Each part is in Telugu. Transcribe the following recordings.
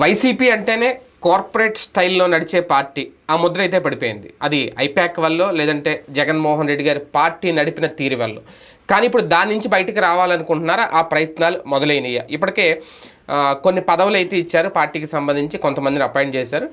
వైసీపీ అంటేనే కార్పొరేట్ స్టైల్లో నడిచే పార్టీ. ఆ ముద్ర అయితే పడిపోయింది. అది ఐపాక్ వల్ల లేదంటే జగన్మోహన్ రెడ్డి గారి పార్టీ నడిపిన తీరు వల్ల. కానీ ఇప్పుడు దాని నుంచి బయటకు రావాలనుకుంటున్నారా? ఆ ప్రయత్నాలు మొదలైనయ్యా ఇప్పటికే కొన్ని పదవులు అయితే ఇచ్చారు. పార్టీకి సంబంధించి కొంతమందిని అపాయింట్ చేశారు.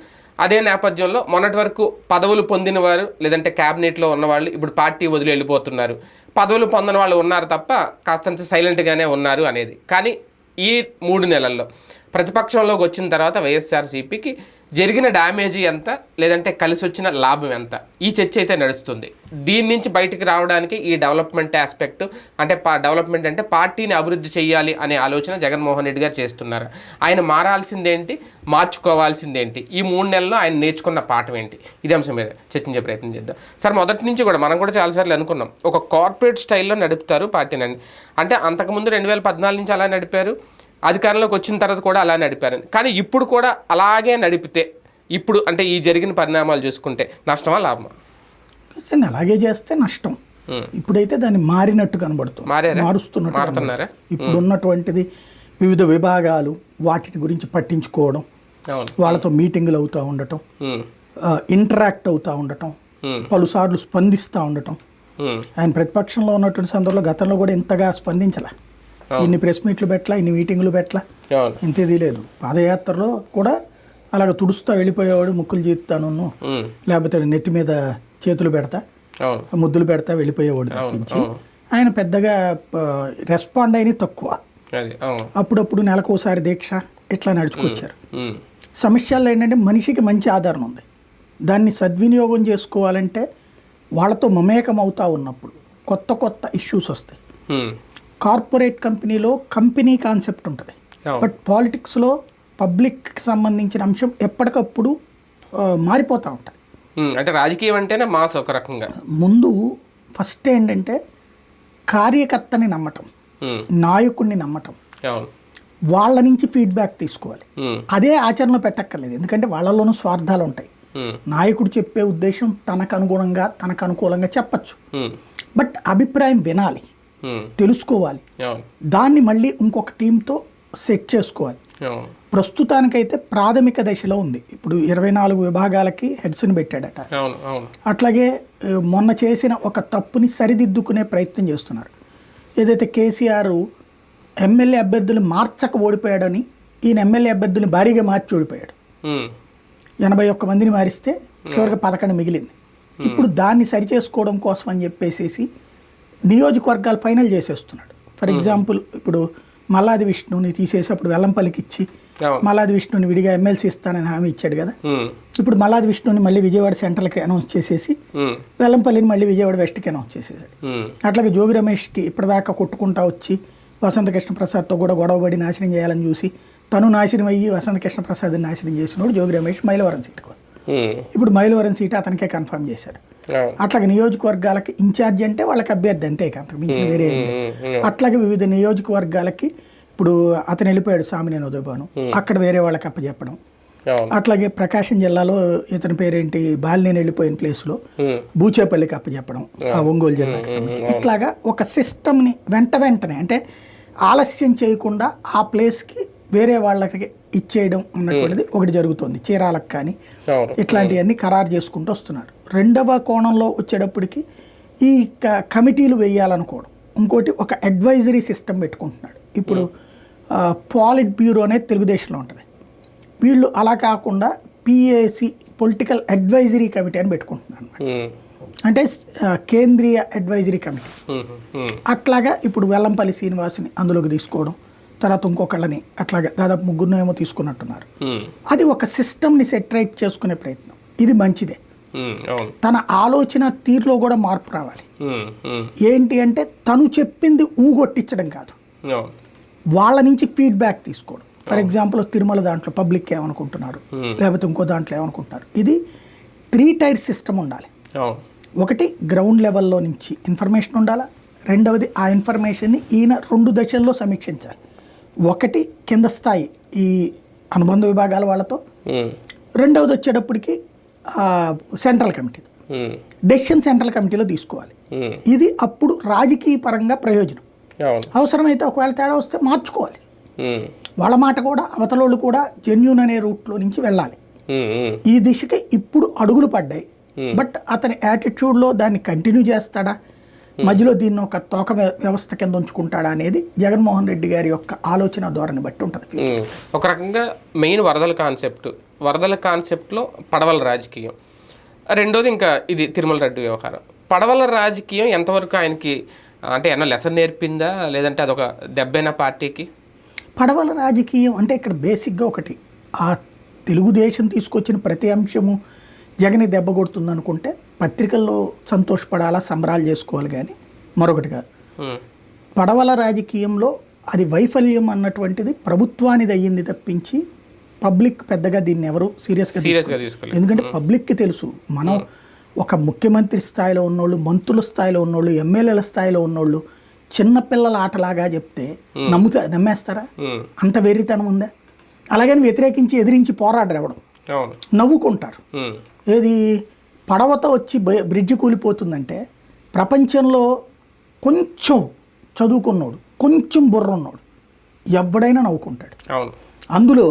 అదే నేపథ్యంలో మొన్నటి వరకు పదవులు పొందిన వారు లేదంటే క్యాబినెట్లో ఉన్నవాళ్ళు ఇప్పుడు పార్టీ వదిలి వెళ్ళిపోతున్నారు. పదవులు పొందిన వాళ్ళు ఉన్నారు తప్ప కాస్తంత సైలెంట్గానే ఉన్నారు అనేది. కానీ ఈ మూడు నెలల్లో. ప్రతిపక్షంలోకి వచ్చిన తర్వాత వైఎస్ఆర్సీపీకి జరిగిన డ్యామేజ్ ఎంత? లేదంటే కలిసి వచ్చిన లాభం ఎంత? ఈ చర్చ అయితే నడుస్తుంది. దీని నుంచి బయటికి రావడానికి ఈ డెవలప్మెంట్ ఆస్పెక్ట్ అంటే పా డెవలప్మెంట్ అంటే పార్టీని అభివృద్ధి చేయాలి అనే ఆలోచన జగన్మోహన్ రెడ్డి గారు చేస్తున్నారు. ఆయన మారాల్సిందేంటి? మార్చుకోవాల్సిందేంటి? ఈ మూడు నెలల్లో ఆయన నేర్చుకున్న పాఠం ఏంటి? ఇది అంశం మీద చర్చించే ప్రయత్నం చేద్దాం. సార్ మొదటి నుంచి కూడా మనం కూడా చాలాసార్లు అనుకున్నాం. ఒక కార్పొరేట్ స్టైల్లో నడుపుతారు పార్టీని. అంటే అంతకుముందు రెండు వేల పద్నాలుగు నుంచి అలా నడిపారు. అధికారంలోకి వచ్చిన తర్వాత కూడా అలా నడిపారు కానీ ఇప్పుడు కూడా అలాగే నడిపితే ఇప్పుడు అంటే ఈ జరిగిన పరిణామాలు చూసుకుంటే నష్టమా లాభమా? ఖచ్చితంగా అలాగే చేస్తే నష్టం. ఇప్పుడైతే దాన్ని మారినట్టు కనబడుతుంది? మారుస్తున్నట్టు. ఇప్పుడు ఉన్నటువంటిది వివిధ విభాగాలు వాటిని గురించి పట్టించుకోవడం వాళ్ళతో మీటింగులు అవుతూ ఉండటం ఇంటరాక్ట్ అవుతూ ఉండటం. పలుసార్లు స్పందిస్తూ ఉండటం. ఆయన ప్రతిపక్షంలో ఉన్నటువంటి సందర్భంలో గతంలో కూడా ఇంతగా స్పందించలే. ఇన్ని ప్రెస్ మీట్లు పెట్టలా ఇన్ని మీటింగులు పెట్టలా. ఇంత ఇది లేదు. పాదయాత్రలో కూడా అలాగ తుడుస్తా వెళ్ళిపోయేవాడు ముక్కులు జీస్తాను ఉమ్, లేకపోతే నెత్తి మీద చేతులు పెడతా ముద్దులు పెడతా వెళ్ళిపోయేవాడు తప్పించి. ఆయన పెద్దగా రెస్పాండ్ అయిన తక్కువ. అప్పుడప్పుడు నెలకోసారి దీక్ష ఇట్లా నడుచుకొచ్చారు. సమస్యల్లో ఏంటంటే మనిషికి మంచి ఆధారం ఉంది. దాన్ని సద్వినియోగం చేసుకోవాలంటే వాళ్ళతో మమేకం అవుతా ఉన్నప్పుడు కొత్త కొత్త ఇష్యూస్ వస్తాయి. కార్పొరేట్ కంపెనీలో కంపెనీ కాన్సెప్ట్ ఉంటుంది. బట్ పాలిటిక్స్లో పబ్లిక్కి సంబంధించిన అంశం ఎప్పటికప్పుడు మారిపోతూ ఉమ్, అంటే రాజకీయం అంటేనే మాస్ ఒక రకంగా. ముందు ఫస్ట్ ఏంటంటే కార్యకర్తని నమ్మటం నాయకుడిని నమ్మటం. వాళ్ళ నుంచి ఫీడ్బ్యాక్ తీసుకోవాలి. అదే ఆచరణలో పెట్టక్కర్లేదు. ఎందుకంటే వాళ్ళలోనూ స్వార్థాలు ఉంటాయి. నాయకుడు చెప్పే ఉద్దేశం తనకు అనుగుణంగా తనకు అనుకూలంగా చెప్పచ్చు. బట్ అభిప్రాయం వినాలి. తెలుసుకోవాలి. అవును దాన్ని మళ్ళీ ఇంకొక టీంతో సెట్ చేసుకోవాలి. ప్రస్తుతానికైతే ప్రాథమిక దశలో ఉంది. ఇప్పుడు ఇరవై నాలుగు విభాగాలకి హెడ్స్ని పెట్టాడట. అట్లాగే మొన్న చేసిన ఒక తప్పుని సరిదిద్దుకునే ప్రయత్నం చేస్తున్నారు. ఏదైతే కేసీఆర్ ఎమ్మెల్యే అభ్యర్థులు మార్చక ఓడిపోయాడని ఈయన ఎమ్మెల్యే అభ్యర్థులు భారీగా మార్చి ఓడిపోయాడు. ఉమ్, ఎనభై ఒక్క మందిని మారిస్తే చివరికి పదకొండు మిగిలింది. ఇప్పుడు దాన్ని సరిచేసుకోవడం కోసం అని చెప్పేసేసి నియోజకవర్గాలు ఫైనల్ చేసేస్తున్నాడు. ఫర్ ఎగ్జాంపుల్ ఇప్పుడు మల్లాది విష్ణుని తీసేసి అప్పుడు వెల్లంపల్లికి ఇచ్చి మల్లాది విష్ణుని విడిగా ఎమ్మెల్సీ ఇస్తానని హామీ ఇచ్చాడు కదా. ఇప్పుడు మల్లాది విష్ణుని మళ్ళీ విజయవాడ సెంట్రల్కి అనౌన్స్ చేసేసి వెల్లంపల్లిని మళ్ళీ విజయవాడ వెస్ట్కి అనౌన్స్ చేసేసాడు. అట్లాగే జోగి రమేష్కి ఇప్పటిదాకా కొట్టుకుంటా వచ్చి వసంత కృష్ణ ప్రసాద్తో కూడా గొడవపడి నాశనం చేయాలని చూసి తను నాశనం అయ్యి వసంత కృష్ణ ప్రసాద్ని నాశనం చేసినోడు జోగి రమేష్ మైలవరం ఉమ్, ఇప్పుడు మైలవరం సీటు అతనికే కన్ఫర్మ్ చేశారు. అట్లాగే నియోజకవర్గాలకి ఇన్ఛార్జ్ అంటే వాళ్ళకి అభ్యర్థి అంతే అంతకు వేరే అట్లాగే వివిధ నియోజకవర్గాలకి ఇప్పుడు అతను వెళ్ళిపోయాడు సామినేని ఉదయభాను. అక్కడ వేరే వాళ్ళకి అప్పచెప్పడం. అట్లాగే ప్రకాశం జిల్లాలో ఇతని పేరేంటి? బాలినేని వెళ్ళిపోయిన ప్లేస్లో బూచేపల్లికి అప్పచెప్పడం ఆ ఒంగోలు జిల్లాకి సంబంధించి. ఇట్లాగా ఒక సిస్టమ్ని వెంట వెంటనే అంటే ఆలస్యం చేయకుండా ఆ ప్లేస్కి వేరే వాళ్ళకి ఇచ్చేయడం అన్నటువంటిది ఒకటి జరుగుతుంది చీరాలకు కానీ. ఇట్లాంటివన్నీ ఖరారు చేసుకుంటూ వస్తున్నారు. రెండవ కోణంలో వచ్చేటప్పటికి ఈ క- కమిటీలు వేయాలనుకోవడం. ఇంకోటి ఒక అడ్వైజరీ సిస్టమ్ పెట్టుకుంటున్నాడు. ఇప్పుడు పాలిట్ బ్యూరో అనేది తెలుగుదేశంలో ఉంటుంది. వీళ్ళు అలా కాకుండా పిఏసి పొలిటికల్ అడ్వైజరీ కమిటీ అని పెట్టుకుంటున్నారు అంటే కేంద్రీయ అడ్వైజరీ కమిటీ అట్లాగా ఇప్పుడు వెల్లంపల్లి శ్రీనివాస్ని అందులోకి తీసుకోవడం. తర్వాత ఇంకొకళ్ళని అట్లాగా దాదాపు ముగ్గురు ఏమో తీసుకున్నట్టున్నారు. అది ఒక సిస్టమ్ని సెటరైట్ చేసుకునే ప్రయత్నం. ఇది మంచిదే. తన ఆలోచన తీరులో కూడా మార్పు రావాలి. ఏంటి అంటే తను చెప్పింది ఊగొట్టించడం కాదు. వాళ్ళ నుంచి ఫీడ్బ్యాక్ తీసుకోవడం ఫర్ ఎగ్జాంపుల్ తిరుమల దాంట్లో పబ్లిక్ ఏమనుకుంటున్నారు. లేకపోతే ఇంకో దాంట్లో ఏమనుకుంటున్నారు? ఇది త్రీ టైర్ సిస్టమ్ ఉండాలి. ఒకటి గ్రౌండ్ లెవెల్లో నుంచి ఇన్ఫర్మేషన్ ఉండాలా? రెండవది ఆ ఇన్ఫర్మేషన్ని ఈయన రెండు దశల్లో సమీక్షించాలి. ఒకటి కింద స్థాయి ఈ అనుబంధ విభాగాల వాళ్ళతో. రెండవది వచ్చేటప్పటికి సెంట్రల్ కమిటీ. డెసిషన్ సెంట్రల్ కమిటీలో తీసుకోవాలి. ఇది అప్పుడు రాజకీయ పరంగా ప్రయోజనం. అవసరమైతే ఒకవేళ తేడా వస్తే మార్చుకోవాలి. వాళ్ళ మాట కూడా అవతలోళ్ళు కూడా జెన్యున్ అనే రూట్లో నుంచి వెళ్ళాలి. ఈ దిశకి ఇప్పుడు అడుగులు పడ్డాయి. బట్ అతని యాటిట్యూడ్లో దాన్ని కంటిన్యూ చేస్తాడా? మధ్యలో దీన్ని ఒక తోక వ్య- వ్యవస్థ కింద ఉంచుకుంటాడా అనేది జగన్మోహన్ రెడ్డి గారి యొక్క ఆలోచన ధోరణి బట్టి ఉంటుంది. ఒక రకంగా మెయిన్ వరదల కాన్సెప్ట్. వరదల కాన్సెప్ట్లో పడవల రాజకీయం. రెండోది ఇంకా ఇది తిరుమల రెడ్డి వ్యవహారం. పడవల రాజకీయం ఎంతవరకు ఆయనకి అంటే ఏమన్నా లెసన్ నేర్పిందా? లేదంటే అదొక దెబ్బైన పార్టీకి? పడవల రాజకీయం అంటే ఇక్కడ బేసిక్గా ఒకటి. ఆ తెలుగుదేశం తీసుకొచ్చిన ప్రతి అంశము జగని దెబ్బ కొడుతుంది అనుకుంటే పత్రికల్లో సంతోషపడాలా సంబరాలు చేసుకోవాలి కానీ మరొకటి కాదు. పడవల రాజకీయంలో అది వైఫల్యం అన్నటువంటిది ప్రభుత్వానిది అయ్యింది తప్పించి పబ్లిక్ పెద్దగా దీన్ని ఎవరు సీరియస్గా తీసుకోలేదు. ఎందుకంటే పబ్లిక్కి తెలుసు మనం ఒక ముఖ్యమంత్రి స్థాయిలో ఉన్నోళ్ళు మంత్రుల స్థాయిలో ఉన్నోళ్ళు ఎమ్మెల్యేల స్థాయిలో ఉన్నోళ్ళు చిన్నపిల్లల ఆటలాగా చెప్తే నమ్ముతా నమ్మేస్తారా? అంత వెర్రితనం ఉందా? అలాగని వ్యతిరేకించి ఎదిరించి పోరాడరు ఎవడం నవ్వుకుంటారు. ఏది? పడవతో వచ్చి బ- బ్రిడ్జి కూలిపోతుందంటే ప్రపంచంలో కొంచెం చదువుకున్నోడు కొంచెం బుర్ర ఉన్నోడు ఎవడైనా నవ్వుకుంటాడు. అందులో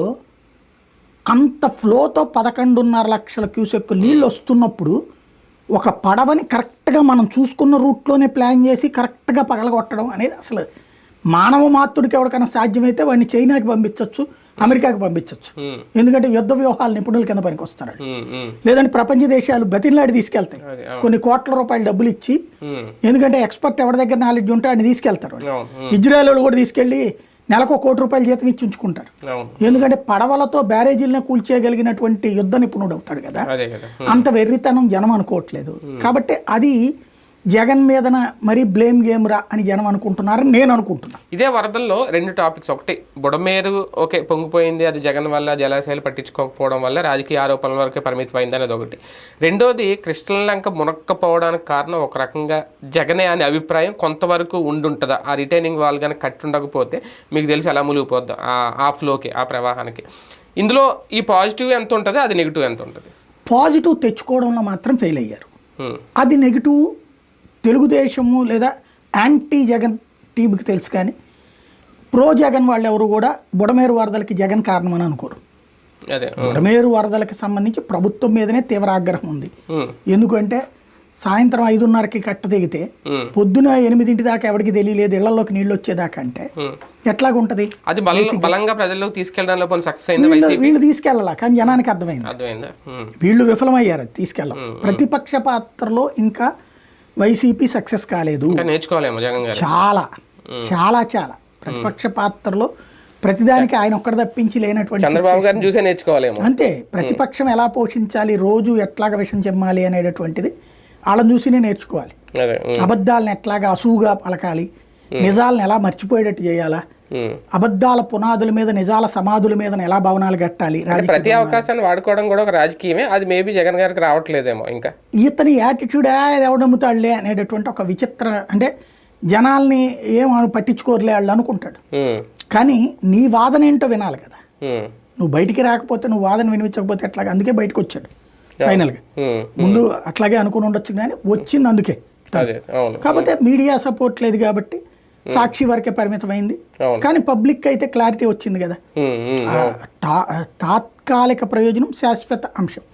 అంత ఫ్లోతో పదకొండున్నర లక్షల క్యూసెక్ నీళ్ళు వస్తున్నప్పుడు ఒక పడవని కరెక్ట్గా మనం చూసుకున్న రూట్లోనే ప్లాన్ చేసి కరెక్ట్గా పగలగొట్టడం అనేది అసలు మానవ మాతృడికి ఎవరికైనా సాధ్యమైతే వాడిని చైనాకి పంపించవచ్చు అమెరికాకి పంపించవచ్చు ఎందుకంటే యుద్ధ వ్యూహాలు నిపుణుల కింద పనికి వస్తారు లేదంటే ప్రపంచ దేశాలు బతిలాడి తీసుకెళ్తాయి. కొన్ని కోట్ల రూపాయలు డబ్బులు ఇచ్చి ఎందుకంటే ఎక్స్పర్ట్ ఎవరి దగ్గర నాలెడ్జ్ ఉంటే ఆయన తీసుకెళ్తారు ఇజ్రాయెల్ వాళ్ళు కూడా తీసుకెళ్ళి నెలకు కోటి రూపాయలు జీతం ఇచ్చి ఉంచుకుంటారు. ఎందుకంటే పడవలతో బ్యారేజీలను కూల్చేయగలిగినటువంటి యుద్ధ నిపుణుడు అవుతాడు కదా. అంత వెర్రితనం జనం అనుకోవట్లేదు. కాబట్టి అది జగన్ మీదన మరీ బ్లేమ్ గేమ్ రా అని జనం అనుకుంటున్నారని నేను అనుకుంటున్నా. ఇదే వరదల్లో రెండు టాపిక్స్ ఒకటి బుడమేరు ఓకే పొంగిపోయింది అది జగన్ వల్ల జలాశయాలు పట్టించుకోకపోవడం వల్ల రాజకీయ ఆరోపణల వరకే పరిమితమైంది అనేది ఒకటి. రెండోది కృష్ణలంక మునక్కపోవడానికి కారణం ఒక రకంగా జగనే అనే అభిప్రాయం కొంతవరకు ఉండుంటుందా? ఆ రిటైనింగ్ వాల్ కానీ కట్టి ఉండకపోతే మీకు తెలిసి ఎలా మునిగిపోద్దాం? ఆ- ఆ ఫ్లోకి ఆ ప్రవాహానికి. ఇందులో ఈ పాజిటివ్ ఎంత ఉంటుంది? అది నెగిటివ్ ఎంత ఉంటుంది? పాజిటివ్ తెచ్చుకోవడంలో మాత్రం ఫెయిల్ అయ్యారు. అది నెగిటివ్ తెలుగుదేశము లేదా యాంటీ జగన్ టీంకి తెలుసు కానీ ప్రో జగన్ వాళ్ళు ఎవరు కూడా బుడమేరు వరదలకి జగన్ కారణమని అనుకోరు. అదే ఉమ్, బుడమేరు వరదలకి సంబంధించి ప్రభుత్వం మీదనే తీవ్ర ఆగ్రహం ఉంది. ఎందుకంటే సాయంత్రం ఐదున్నరకి కట్ట దిగితే పొద్దున ఎనిమిదింటి దాకా ఎవరికి తెలియలేదు ఇళ్ళలోకి నీళ్ళు వచ్చేదాకా అంటే. ఎట్లాగుంటది? అది బల బలంగా ప్రజల్లోకి తీసుకెళ్ళడంలో సక్సెస్ అయింది వీళ్ళు తీసుకెళ్ళాల కానీ జనానికి అర్థమైంది. వీళ్ళు విఫలమయ్యారు అది తీసుకెళ్ళం ప్రతిపక్ష పాత్రలో ఇంకా వైసీపీ సక్సెస్ కాలేదు. గారు. చాలా చాలా చాలా. ప్రతిపక్ష పాత్రలో ప్రతిదానికి ఆయన ఒక్కడ తప్పించి లేనటువంటి చంద్రబాబు గారిని చూసే నేర్చుకోవాలేమో. అంతే ప్రతిపక్షం ఎలా పోషించాలి రోజు ఎట్లాగ విషం చెమ్మాలి అనేటటువంటిది వాళ్ళని చూసినే నేర్చుకోవాలి. అబద్ధాలను ఎట్లాగా అసూగా పలకాలి నిజాలను ఎలా మర్చిపోయేటట్టు చేయాలా. అబద్ధాల పునాదుల మీద నిజాల సమాధుల మీద ఎలా భవనాలు కట్టాలి? ప్రతి అవకాశాన్ని వాడుకోవడం కూడా ఒక రాజకీయమే. అది మేబీ జగన్ గారికి రావట్లేదేమో ఇంకా. ఇతని యాటిట్యూడ్ ఎవడు నమ్ముతాడులే అనేటటువంటి ఒక విచిత్ర అంటే జనాల్ని ఏం పట్టించుకోరులే వాళ్ళు అనుకుంటాడు. కానీ నీ వాదన ఏంటో వినాలి కదా. నువ్వు బయటికి రాకపోతే నువ్వు వాదన వినిపించకపోతే ఎట్లాగా అందుకే బయటకు వచ్చాడు ఫైనల్గా. ముందు అట్లాగే అనుకుని ఉండొచ్చు కానీ వచ్చింది అందుకే. కాకపోతే మీడియా సపోర్ట్ లేదు కాబట్టి సాక్షి వరకే పరిమితమైంది. కానీ పబ్లిక్ అయితే క్లారిటీ వచ్చింది కదా. తాత్కాలిక ప్రయోజనం శాశ్వత అంశం.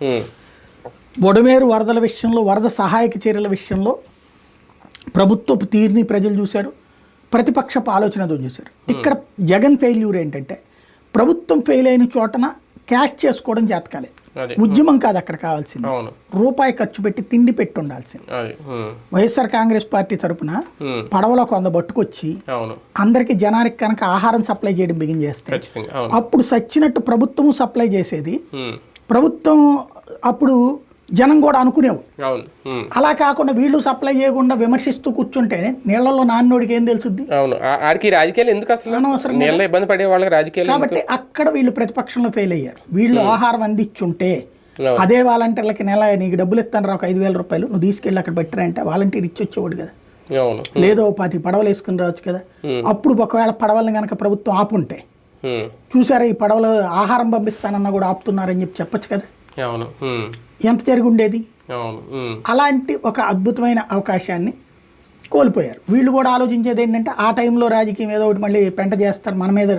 బొడమేరు వరదల విషయంలో వరద సహాయక చర్యల విషయంలో ప్రభుత్వపు తీరుని ప్రజలు చూశారు. ప్రతిపక్షపు ఆలోచనతో చూశారు. ఇక్కడ జగన్ ఫెయిల్యూర్ ఏంటంటే ప్రభుత్వం ఫెయిల్ అయిన చోటన క్యాష్ చేసుకోవడం జాతకాలేదు ఉద్యమం కాదు అక్కడ కావాల్సింది. రూపాయి ఖర్చు పెట్టి తిండి పెట్టి ఉండాల్సింది వైఎస్ఆర్ కాంగ్రెస్ పార్టీ తరపున ఉమ్, పడవలో కొంత పట్టుకొచ్చి అందరికి జనానికి కనుక ఆహారం సప్లై చేయడం బిగిన్ చేస్తే అప్పుడు సచ్చినట్టు ప్రభుత్వం సప్లై చేసేది. ప్రభుత్వం అప్పుడు జనం కూడా ఉమ్, అలా కాకుండా వీళ్ళు సప్లై చేయకుండా విమర్శిస్తూ కూర్చుంటే నీళ్ళలో నాన్నోడికి ఏం తెలుసుద్ది? అవును. ఆడికి రాజకీయాలు ఎందుకు అసలు? అనవసరం నీళ్ళ ఇబ్బంది పడే వాళ్ళకి రాజకీయాలు ఎందుకు? కాబట్టి అక్కడ వీళ్ళు ప్రతిపక్షంలో ఫెయిల్ అయ్యారు. వీళ్ళు ఆహారం అందించుంటే. అదే వాలంటీర్లకి నెల నీకు డబ్బులు ఇస్తాను రా ఒక ఐదు వేల రూపాయలు నువ్వు తీసుకెళ్ళి అక్కడ పెట్టరా అంటే వాలంటీర్ ఇచ్చి వచ్చేవాడు కదా లేదో పాతి పడవలు వేసుకుని రావచ్చు కదా. అప్పుడు ఒకవేళ పడవల్ని కనుక ప్రభుత్వం ఆపుంటే చూసారా ఈ పడవలు ఆహారం పంపిస్తానన్నా కూడా ఆపుతున్నారని చెప్పి చెప్పొచ్చు కదా. అవును. ఎంత జరిగి ఉండేది అలాంటి ఒక అద్భుతమైన అవకాశాన్ని కోల్పోయారు. వీళ్ళు కూడా ఆలోచించేది ఏంటంటే ఆ టైంలో రాజకీయం ఏదో ఒకటి మళ్ళీ పెంట చేస్తారు మన మీద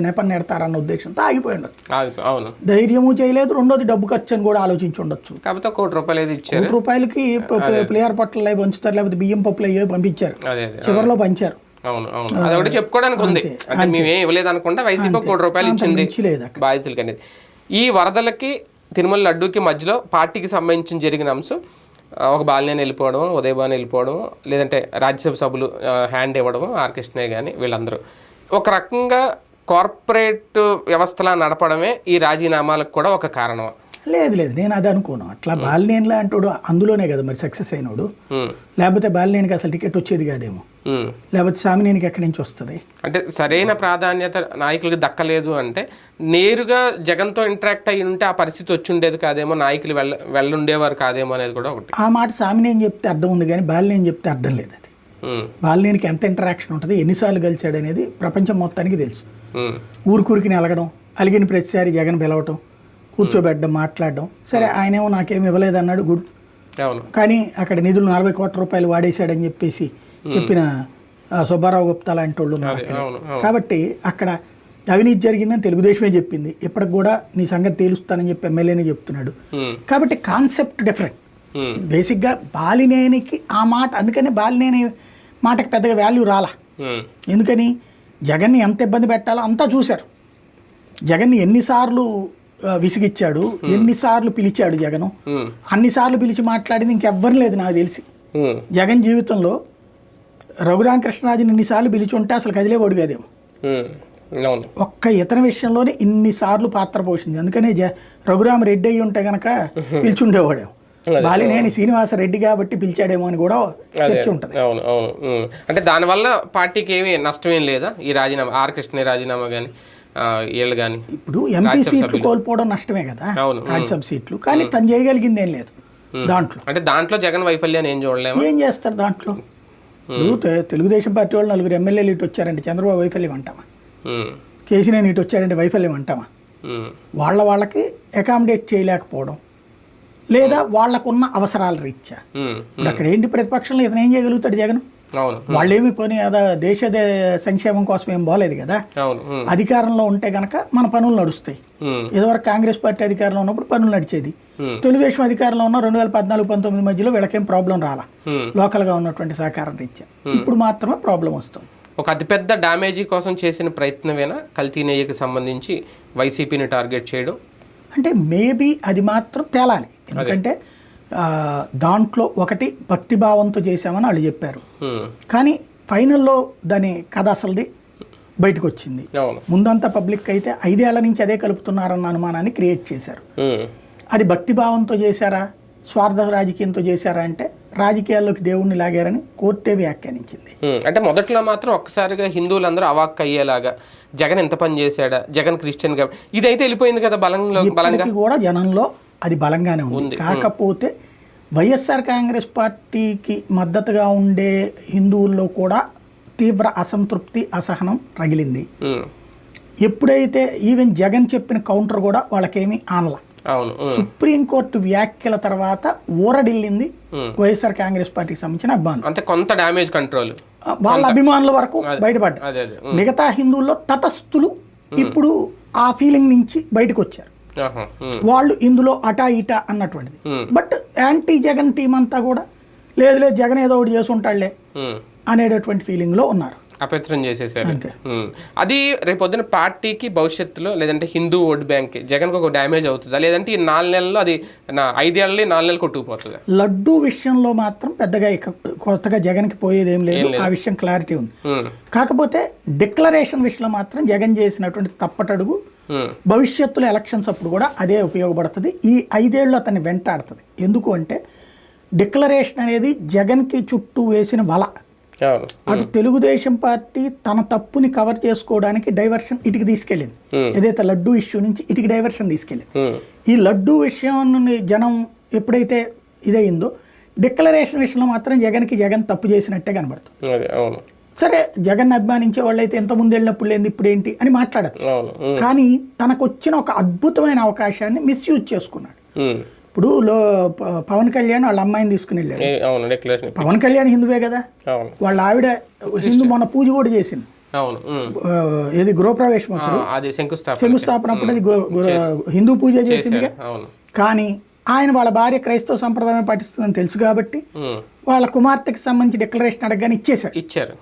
నెపం నెడతారన్న ఉద్దేశంతో ఆగిపోయి ఉండదు ధైర్యము చేయలేదు రెండోది డబ్బు ఖర్చు అని కూడా ఆలోచించి ఉండొచ్చు. కాకపోతే కోటి రూపాయలు ఇచ్చారు. కోటి రూపాయలకి ప్లేయర్ పట్ల పంచుతారు లేకపోతే బియ్యం పప్పులు అయ్యో పంపించారు. చివరిలో పంచారు. అవును అవును. అది ఒకటి చెప్పుకోవడానికి ఉంది. అంటే మేమేం ఇవ్వలేదు అనుకుంటే వైసీపీ కోటి రూపాయలు ఇచ్చింది. బాధితులకి అనేది. ఈ వరదలకి తిరుమల లడ్డూకి మధ్యలో పార్టీకి సంబంధించిన జరిగిన అంశం ఒక బాలినేని వెళ్ళిపోవడం ఉదయభాన్ వెళ్ళిపోవడం లేదంటే రాజ్యసభ సభ్యులు హ్యాండ్ ఇవ్వడం ఆర్కృష్ణయ్య కానీ వీళ్ళందరూ. ఒక రకంగా కార్పొరేట్ వ్యవస్థలా నడపడమే ఈ రాజీనామాలకు కూడా ఒక కారణం. లేదు లేదు నేను అది అనుకోను. అట్లా బాలినేనిలా అంటాడు అందులోనే కదా మరి సక్సెస్ అయినోడు. లేకపోతే బాలినేనికి అసలు టికెట్ వచ్చేది కాదేమో. లేకపోతే సామినేనికి ఎక్కడి నుంచి వస్తుంది? అంటే సరైన ప్రాధాన్యత నాయకులకు దక్కలేదు అంటే నేరుగా జగన్తో ఇంటరాక్ట్ అయ్యి ఉంటే ఆ పరిస్థితి వచ్చి ఉండేది కాదేమో నాయకులు వెళ్ళ వెళ్ళుండేవారు కాదేమో అనేది కూడా ఒకటి. ఆ మాట సామినేని చెప్తే అర్థం ఉంది కానీ బాలినేని చెప్తే అర్థం లేదు అది. బాలినేనికి ఎంత ఇంటరాక్షన్ ఉంటుంది ఎన్నిసార్లు కలిశాడు అనేది ప్రపంచం మొత్తానికి తెలుసు. ఊరుకూరికి నలగడం అలిగిన ప్రతిసారి జగన్ పిలవటం కూర్చోబెట్టడం మాట్లాడడం. సరే ఆయనేమో నాకేం ఇవ్వలేదు అన్నాడు గుడ్. కానీ అక్కడ నిధులు నలభై కోట్ల రూపాయలు వాడేశాడని చెప్పేసి చెప్పిన సుబ్బారావు గుప్తా లాంటి వాళ్ళు కాబట్టి అక్కడ అవినీతి జరిగిందని తెలుగుదేశమే చెప్పింది. ఇప్పటికి కూడా నీ సంగతి తేలుస్తానని చెప్పి ఎమ్మెల్యేనే చెప్తున్నాడు. కాబట్టి కాన్సెప్ట్ డిఫరెంట్. బేసిక్గా బాలినేనికి ఆ మాట అందుకని బాలినేని మాటకి పెద్దగా వాల్యూ రాలా. ఎందుకని? జగన్ని ఎంత ఇబ్బంది పెట్టాలో అంతా చూశారు. జగన్ని ఎన్నిసార్లు విసిగిచ్చాడు. ఎన్నిసార్లు పిలిచాడు జగను. అన్నిసార్లు పిలిచి మాట్లాడింది ఇంకెవ్వరు లేదు నాకు తెలిసి. జగన్ జీవితంలో రఘురామకృష్ణరాజుని ఇన్నిసార్లు పిలిచి ఉంటే అసలు కదిలేవాడు కదేమో. ఒక్క ఇతని విషయంలోనే ఇన్నిసార్లు పాత్ర పోషింది. అందుకనే జ రఘురామ రెడ్డి అయి ఉంటే గనక పిలిచుండేవాడేమో. బాలినేని శ్రీనివాస రెడ్డి కాబట్టి పిలిచాడేమో అని కూడా చర్చ ఉంటుంది. అవును అవును. ఉమ్. అంటే దానివల్ల పార్టీకి ఏమి నష్టం ఏం లేదా? ఈ రాజీనామా ఆర్ కృష్ణ రాజీనామా కానీ వీళ్ళు కానీ ఇప్పుడు ఎంపీ సీట్లు కోల్పోవడం నష్టమే కదా. రాజ్యసభ సీట్లు. కానీ తను చేయగలిగింది ఏం లేదు దాంట్లో. అంటే దాంట్లో జగన్ వైఫల్యాన్ని ఏం చూడలేము? ఏం చేస్తారు దాంట్లో? ఇప్పుడు తెలుగుదేశం పార్టీ వాళ్ళు నలుగురు ఎమ్మెల్యేలు ఇటు వచ్చారంటే చంద్రబాబు వైఫల్యం అంటామా? కేసీనేని ఇటు వచ్చాడంటే వైఫల్యం అంటామా? వాళ్ళ వాళ్ళకి అకామిడేట్ చేయలేకపోవడం లేదా వాళ్ళకున్న అవసరాల రీత్యా. ఇప్పుడు అక్కడ ఏంటి ప్రతిపక్షంలో ఇతను ఏం చేయగలుగుతాడు జగన్? అవును. వాళ్ళేమి పని అదా దేశ సంక్షేమం కోసం ఏం బాలేదు కదా? అధికారంలో ఉంటే గనక మన పనులు నడుస్తాయి. ఇదివరకు కాంగ్రెస్ పార్టీ అధికారంలో ఉన్నప్పుడు పనులు నడిచేది. తెలుగుదేశం అధికారంలో ఉన్న రెండు వేల పద్నాలుగు పంతొమ్మిది మధ్యలో వీళ్ళకేం ప్రాబ్లం రాలా. లోకల్గా ఉన్నటువంటి సహకారం రీత్యా. ఇప్పుడు మాత్రమే ప్రాబ్లం వస్తుంది. ఒక అతిపెద్ద డ్యామేజీ కోసం చేసిన ప్రయత్నమేనా? కల్తీ నెయ్యికి సంబంధించి వైసీపీని టార్గెట్ చేయడం? అంటే మేబీ అది మాత్రం తేలాలి. ఎందుకంటే దాంట్లో ఒకటి భక్తిభావంతో చేశామని వాళ్ళు చెప్పారు. కానీ ఫైనల్లో దాని కథ అసలుది బయటకు వచ్చింది ముందంతా పబ్లిక్ అయితే ఐదేళ్ళ నుంచి అదే కలుపుతున్నారన్న అనుమానాన్ని క్రియేట్ చేశారు. అది భక్తిభావంతో చేశారా? స్వార్థ రాజకీయంతో చేశారా అంటే రాజకీయాల్లోకి దేవుణ్ణి లాగారని కోర్టే వ్యాఖ్యానించింది. అంటే మొదట్లో మాత్రం ఒక్కసారిగా హిందువులందరూ అవాక్ అయ్యేలాగా జగన్ ఎంత పని చేశాడా? జగన్ క్రిస్టియన్గా ఇదైతే వెళ్ళిపోయింది కదా బలంలో బలంగా? కూడా జనంలో అది బలంగానే ఉంది. కాకపోతే వైఎస్ఆర్ కాంగ్రెస్ పార్టీకి మద్దతుగా ఉండే హిందువుల్లో కూడా తీవ్ర అసంతృప్తి అసహనం రగిలింది. ఎప్పుడైతే ఈవెన్ జగన్ చెప్పిన కౌంటర్ కూడా వాళ్ళకేమీ ఆనల. సుప్రీంకోర్టు వ్యాఖ్యల తర్వాత ఊరడిల్లింది వైఎస్ఆర్ కాంగ్రెస్ పార్టీకి సంబంధించిన అభిమానులు. అంటే కొంత డ్యామేజ్ కంట్రోల్. వాళ్ళ అభిమానుల వరకు బయటపడ్డారు. మిగతా హిందువుల్లో తటస్థులు ఇప్పుడు ఆ ఫీలింగ్ నుంచి బయటకు వచ్చారు వాళ్ళు ఇందులో అటా ఇటా అన్నటువంటిది. బట్ యాంటీ జగన్ టీం అంతా కూడా లేదు లేదు జగన్ ఏదో ఒకటి చేసి ఉంటాడులే ఉమ్. అనేటటువంటి ఫీలింగ్లో ఉన్నారు అపవిత్రం చేసేసారు. అది రేపొద్దున పార్టీకి భవిష్యత్తులో లేదంటే హిందూ ఓట్ బ్యాంక్ జగన్కి ఒక డ్యామేజ్ అవుతుందా? లేదంటే ఈ నాలుగు నెలల్లో అది నా ఐదేళ్ళని నాలుగు నెలలు కొట్టుకుపోతుందా? లడ్డూ విషయంలో మాత్రం పెద్దగా కొత్తగా జగన్కి పోయేది ఏం లేదు. ఆ విషయం క్లారిటీ ఉంది. కాకపోతే డిక్లరేషన్ విషయంలో మాత్రం జగన్ చేసినటువంటి తప్పటడుగు భవిష్యత్తులో ఎలక్షన్స్ అప్పుడు కూడా అదే ఉపయోగపడుతుంది. ఈ ఐదేళ్ళు అతన్ని వెంటాడుతుంది. ఎందుకు అంటే డిక్లరేషన్ అనేది జగన్కి చుట్టూ వేసిన వల. అటు తెలుగుదేశం పార్టీ తన తప్పుని కవర్ చేసుకోవడానికి డైవర్షన్ ఇటుకి తీసుకెళ్ళింది. ఏదైతే లడ్డూ ఇష్యూ నుంచి ఇటుకి డైవర్షన్ తీసుకెళ్ళింది. ఈ లడ్డూ విషయాన్ని జనం ఎప్పుడైతే ఇదయిందో డిక్లరేషన్ విషయంలో మాత్రం జగన్కి జగన్ తప్పు చేసినట్టే కనబడుతుంది. సరే జగన్ అభిమానించే వాళ్ళైతే ఎంత ముందు వెళ్ళినప్పుడు లేని ఇప్పుడు ఏంటి అని మాట్లాడదు కానీ తనకు వచ్చిన ఒక అద్భుతమైన అవకాశాన్ని మిస్యూజ్ చేసుకున్నాడు. ఇప్పుడు లో పవన్ కళ్యాణ్ వాళ్ళ అమ్మాయిని తీసుకుని వెళ్ళాడు. పవన్ కళ్యాణ్ హిందువే కదా? వాళ్ళ ఆవిడ హిందూ మొన్న పూజ కూడా చేసింది. అవును గృహప్రవేశం అప్పుడు? శంకుస్థాపన శంకుస్థాపన అప్పుడు అది హిందూ పూజ అవును. కానీ ఆయన వాళ్ళ భార్య క్రైస్తవ సంప్రదాయం పాటిస్తుందని తెలుసు కాబట్టి ఉమ్. వాళ్ళ కుమార్తెకి సంబంధించి డిక్లరేషన్ అడగగానే ఇచ్చేశాడు. ఇచ్చారు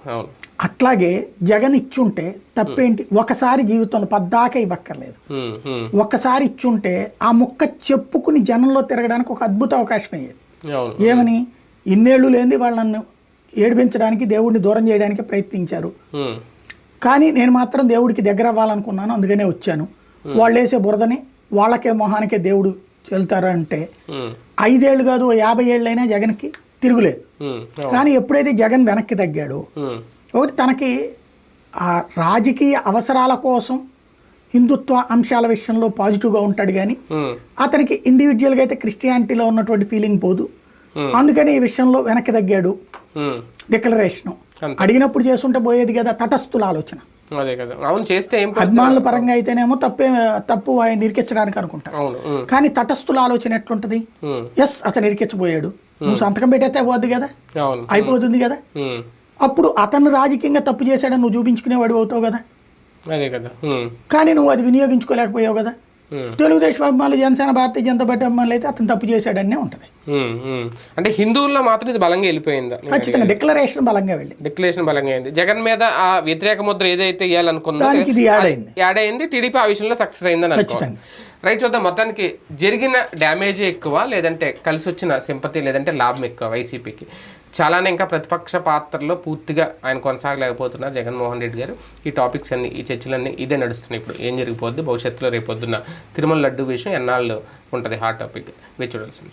అట్లాగే జగన్ ఇచ్చుంటే తప్పేంటి? ఒకసారి జీవితంలో పద్దాక ఇవ్వక్కర్లేదు. ఉమ్. ఒక్కసారి ఇచ్చుంటే ఆ ముక్క చెప్పుకుని జనంలో తిరగడానికి ఒక అద్భుత అవకాశం అయ్యేది. ఏమని? ఇన్నేళ్ళు లేనిది వాళ్ళను ఏడిపించడానికి దేవుడిని దూరం చేయడానికి ప్రయత్నించారు. కానీ నేను మాత్రం దేవుడికి దగ్గర అవ్వాలనుకున్నాను అందుకనే వచ్చాను. వాళ్ళు వేసే బురదని వాళ్ళకే మొహానికే దేవుడు ఉమ్. ఐదేళ్ళు కాదు యాభై ఏళ్ళైనా జగన్కి తిరుగులేదు కానీ ఎప్పుడైతే జగన్ వెనక్కి తగ్గాడో. ఒకటి తనకి ఆ రాజకీయ అవసరాల కోసం హిందుత్వ అంశాల విషయంలో పాజిటివ్గా ఉంటాడు కానీ. అతనికి ఇండివిజువల్గా అయితే క్రిస్టియానిటీలో ఉన్నటువంటి ఫీలింగ్ పోదు. అందుకని ఈ విషయంలో వెనక్కి తగ్గాడు. డిక్లరేషన్. అడిగినప్పుడు చేస్తుంటే పోయేది కదా తటస్థుల ఆలోచన అదే కదా అవును చేస్తే ఏం? అభిమానుల పరంగా అయితేనేమో తప్పే తప్పు ఆయన నిరికించడానికి అనుకుంటారు. కానీ తటస్థుల ఆలోచన ఎట్లుంటది. ఎస్ అతను ఇరికించబోయాడు నువ్వు సంతకం పెట్టేస్తే పోద్ది కదా అయిపోతుంది కదా. అప్పుడు అతను రాజకీయంగా తప్పు చేశాడని నువ్వు చూపించుకునేవాడు అవుతావు కదా అదే కదా. కానీ నువ్వు అది వినియోగించుకోలేకపోయావు కదా. తెలుగుదేశం అభిమానులు జనసేన భారతీయ జనతా పార్టీ అభిమానులు అయితే అతను తప్పు చేశాడనే ఉంటుంది. ఉమ్. ఉమ్. అంటే హిందువుల్లో మాత్రం ఇది బలంగా వెళ్ళిపోయిందా? ఖచ్చితంగా డిక్లరేషన్ బలంగా వెళ్ళి డిక్లరేషన్ బలంగా అయింది. జగన్ మీద ఆ వ్యతిరేక ముద్ర ఏదైతే వేయాలనుకుందో దానికి ఇది యాడ్ అయింది. యాడ్ అయింది. టీడీపీ ఆ విషయంలో సక్సెస్ అయిందని ఖచ్చితంగా. రైట్ చూద్దాం. మొత్తానికి జరిగిన డ్యామేజ్ ఎక్కువ లేదంటే కలిసి వచ్చిన సింపతి లేదంటే లాభం ఎక్కువ వైసీపీకి. చాలానే ఇంకా ప్రతిపక్ష పాత్రలో పూర్తిగా ఆయన కొనసాగలేకపోతున్నారు జగన్మోహన్ రెడ్డి గారు. ఈ టాపిక్స్ అన్ని ఈ చర్చలన్నీ ఇదే నడుస్తున్నాయి. ఇప్పుడు ఏం జరిగిపోద్ది? భవిష్యత్తులో రేపొద్దున తిరుమల లడ్డు విషయం ఎన్నాళ్ళు ఉంటుంది? Hot topic. వేచి చూడాల్సిన